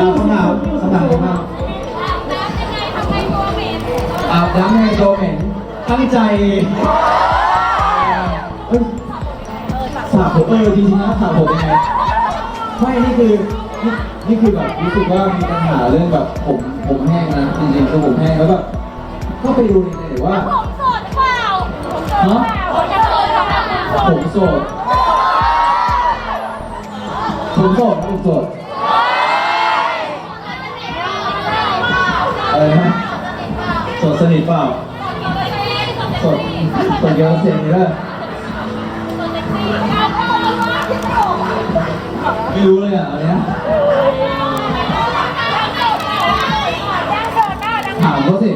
เอาข้างหน้าข้างหน้าข้างหม็าอาบน้ำยังไงโชวเหม็นตั้งใจเอ้ยสระผมเออจริงๆนะสระผมยังไงไม่นี่คือนี่นี่คือแบบรู้สึกว่ามีปัญหาเรื่องแบบผมผมแห้งนะจริงๆคือผมแห้งแล้วแบบก็ไปดูในเน็ตว่าผมโสดเปล่าผมโสดเปล่าผมจะโสดเปล่าผมโสดผมโสดผมโสด อะไรนะโสดสนิทเปล่าโสดโสดเยอะเสียงนี้เลยไม่รู้เลยอะอันเนี้ยถามเขาสิ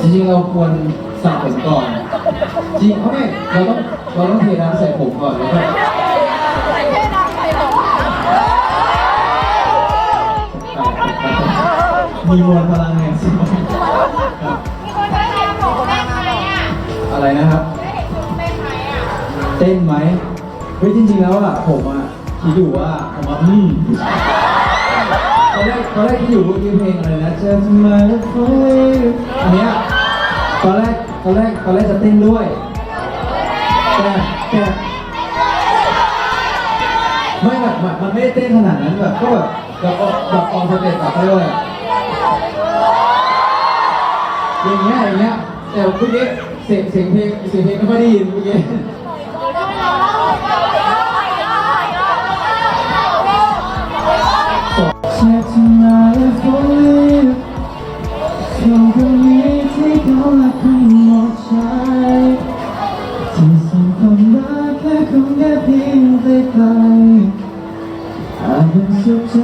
จริงๆเราควรสระผมก่อน จริงเขาไม่เราต้องเราต้องเทน้ำใส่ผมก่อนแล้วก็ มีมวลพลังแห่งสมองมีครับอะอะไรนะครับเต้นไหมเฮ้ยจริงๆแล้วอะผมอะคิดอยู่ว่าผมอะอืมตอนแรกตอนแรกคิดอยู่ว่ามีเพลงอะไรนะ Just my love อันเนี้ยตอนแรกตอนแรกตอนแรกจะเต้นด้วยแต่แต่ไม่แบบมันมันไม่ได้เต้นขนาดนั้นแบบก็แบบแบบออกแบบออกสเต็ปแบบเขาเรียกว่า อย่างเงี้ยอย่างเงี้ยแต่เมื่อกี้เสียงเสียงเพลงเสียงเพลงไม่ค่อยได้ยินเมื่อกี้แค่ทำไมฟุ้งอยู่ตรงนี้ที่เขาลักให้หมดใจที่ส่งความรักและคงแค่เพียงไกลอาจเป็นสุขใจ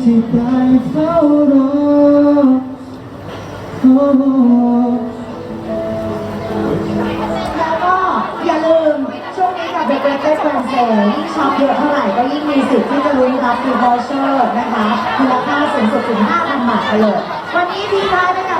ที่ได้เฝ้ารอ แล้วก็อย่าลืมช่วงนี้กับเด็กเกได้แฟนเซลยิ่งช็อปเยอะเท่าไหร่ก็ยิ่งมีสิทธิ์ที่จะลุ้นรับฟีวอเชอร์นะคะมูลค่าสูงสุดถึง5,000บาทไปเลยวันนี้ทิ้งท้ายด้วย